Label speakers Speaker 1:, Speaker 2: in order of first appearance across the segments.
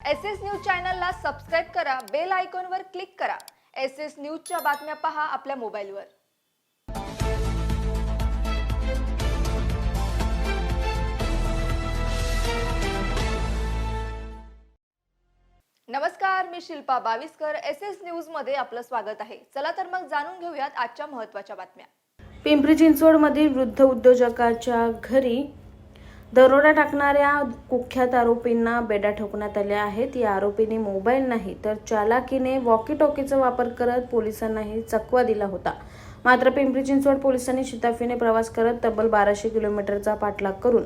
Speaker 1: S S news चॅनलला subscribe करा bell आयकॉनवर क्लिक करा. एस एस न्यूजच्या बातम्या पहा आपल्या मोबाईलवर. नमस्कार मी शिल्पा बावीसकर. एस एस न्यूजमध्ये आपलं स्वागत आहे. चला तर मग जाणून घेऊयात आजच्या महत्त्वाच्या बातम्या.
Speaker 2: पिंपरी चिंचवडमधील वृद्ध उद्योजकाच्या घरी दरोडा टाकणाऱ्या कुख्यात आरोपींना बेड्या ठोकण्यात आल्या आहेत. या आरोपीने मोबाईल नाही तर चालाकीने वॉकी टॉकीचा वापर करत पोलिसांनाही चकवा दिला होता. मात्र पिंपरी चिंचवड पोलिसांनी शिताफीने प्रवास करत तब्बल बाराशे किलोमीटरचा पाठलाग करून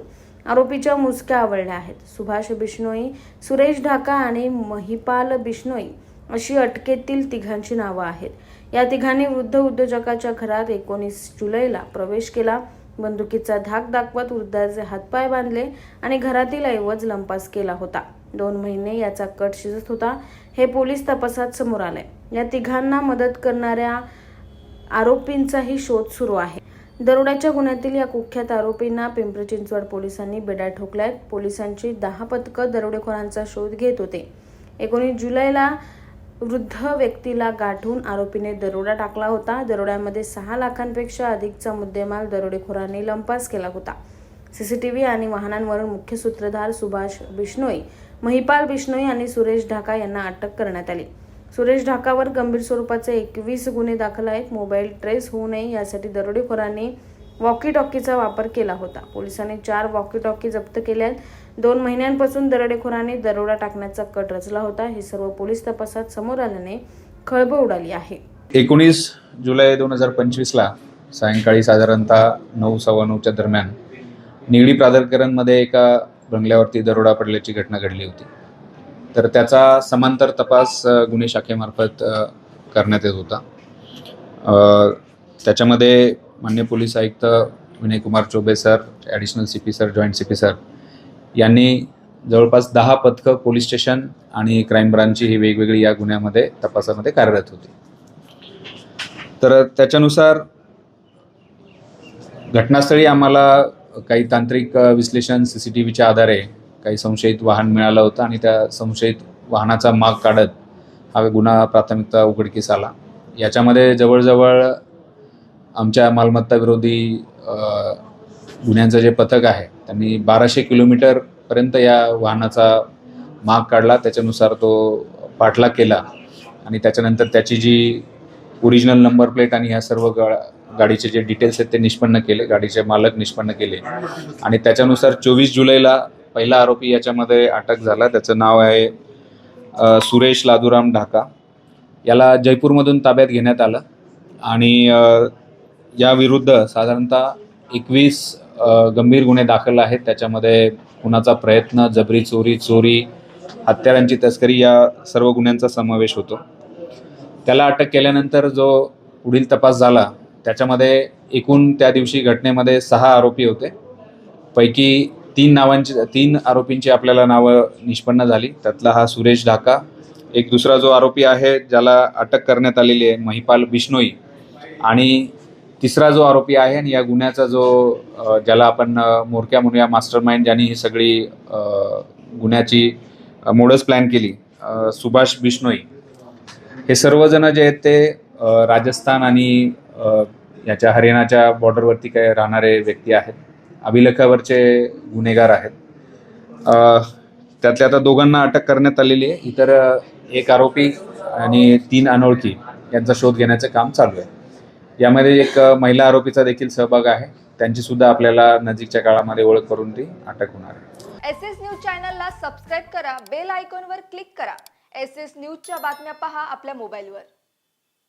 Speaker 2: आरोपीच्या मुसक्या आवळल्या आहेत. सुभाष बिश्नोई सुरेश ढाका आणि महिपाल बिश्नोई अशी अटकेतील तिघांची नावं आहेत. या तिघांनी वृद्ध उद्योजकाच्या घरात एकोणीस जुलैला प्रवेश केला. बंदुकीचा धाक दाखवत वृद्धाचे हातपाय बांधले आणि घरातील ऐवज लंपास केला होता. दोन महिने याचा कट शिजत होता हे पोलीस तपासात समोर आले या तिघांना मदत करणाऱ्या आरोपींचाही शोध सुरू आहे. दरोड्याच्या गुन्ह्यातील या कुख्यात आरोपींना पिंपरी चिंचवड पोलिसांनी बेड्या ठोकल्यात. पोलिसांची दहा पथकं दरोडेखोरांचा शोध घेत होते. एकोणीस जुलैला वृद्ध व्यक्तीला गाठून आरोपीने दरोडा टाकला होता. दरोड्यामध्ये सहा लाखांपेक्षा अधिकचा मुद्देमाल दरोडेखोरांनी लंपास केला होता. सीसीटीव्ही आणि वाहनांवरून मुख्य सूत्रधार सुभाष बिश्नोई महिपाल बिश्नोई आणि सुरेश ढाका यांना अटक करण्यात आली. सुरेश ढाकावर गंभीर स्वरूपाचे एकवीस गुन्हे दाखल आहेत. मोबाईल ट्रेस होऊ नये यासाठी दरोडेखोरांनी वॉकी टॉकीचा वापर केला होता. पोलिसांनी चार वॉकी टॉकी जप्त केल्या आहेत. दोन महिन्यांपासून दरोडेखोरांनी दरोडा टाकण्याचा कट रचला होता. हे सर्व पोलीस तपासात समोर आल्याने खळबळ उडाली आहे.
Speaker 3: एकोणीस जुलै दोन हजार पंचवीसला सायंकाळी साधारणतः नऊ सव्वा नऊच्या दरम्यान निगडी प्राधिकरणमध्ये एका बंगल्यावरती दरोडा पडल्याची घटना घडली होती. तर त्याचा समांतर तपास गुन्हे शाखेमार्फत करण्यात येत होता. त्याच्यामध्ये मान्य पोलीस आयुक्त Vinaykumar Choubey sir additional C P sir joint C P sir यांनी जवळपास दहा पथकं पोलीस स्टेशन आणि क्राईम ब्रांचची ही वेगवेगळी या गुन्ह्यामध्ये तपासामध्ये कार्यरत होती. तर त्याच्यानुसार घटनास्थळी आम्हाला काही तांत्रिक विश्लेषण सी सी टी व्हीच्या आधारे काही संशयित वाहन मिळालं होतं आणि त्या संशयित वाहनाचा माग काढत हा गुन्हा प्राथमिकता उघडकीस आला. याच्यामध्ये जवळजवळ आमच्या मालमत्ता विरोधी गुन्ह्यांचं जे पथक आहे त्यांनी बाराशे किलोमीटरपर्यंत या वाहनाचा माग काढला. त्याच्यानुसार तो पाठलाग केला आणि त्याच्यानंतर त्याची जी ओरिजिनल नंबर प्लेट आणि ह्या सर्व गा गाडीचे जे डिटेल्स आहेत ते निष्पन्न केले गाडीचे मालक निष्पन्न केले. आणि त्याच्यानुसार चोवीस जुलैला पहिला आरोपी याच्यामध्ये अटक झाला. त्याचं नाव आहे सुरेश लादुराम ढाका. याला जयपूरमधून ताब्यात घेण्यात आलं. आणि याविरुद्ध साधारणतः एकवीस गंभीर गुन्हे दाखल आहेत. त्याच्यामध्ये खुनाचा प्रयत्न जबरी चोरी चोरी हत्यारांची तस्करी या सर्व गुन्ह्यांचा समावेश होतो. त्याला अटक केल्यानंतर जो पुढील तपास झाला त्याच्यामध्ये एकूण त्या दिवशी घटनेमध्ये सहा आरोपी होते. पैकी तीन नावांची तीन आरोपींची आपल्याला नावं निष्पन्न झाली. त्यातला हा सुरेश ढाका. एक दुसरा जो आरोपी आहे ज्याला अटक करण्यात आलेली आहे महिपाल बिश्नोई. आणि तिसरा जो आरोपी आहे आणि या गुन्ह्याचा जो ज्याला आपण मोरक्या म्हणूया मास्टर माइंड ज्यांनी ही सगळी गुन्ह्याची मोडस प्लॅन केली सुभाष बिश्नोई हे सर्वजण जे आहेत ते राजस्थान आणि याच्या हरियाणाच्या बॉर्डरवरती काय राहणारे व्यक्ती आहेत. अभिलेखावरचे गुन्हेगार आहेत. त्यातल्या आता दोघांना अटक करण्यात आलेली आहे. इतर एक आरोपी आणि तीन अनोळखी यांचा शोध घेण्याचं काम चालू आहे. यामध्ये एक महिला आरोपीचा देखील सहभाग आहे. त्यांची सुद्धा आपल्याला नजीकच्या काळामध्ये ओळख करून ती अटक होणार आहे.
Speaker 1: एस एस न्यूज चॅनलला सबस्क्राईब करा बेल आयकॉनवर क्लिक करा. एस एस न्यूजच्या बातम्या पहा आपल्या मोबाईलवर.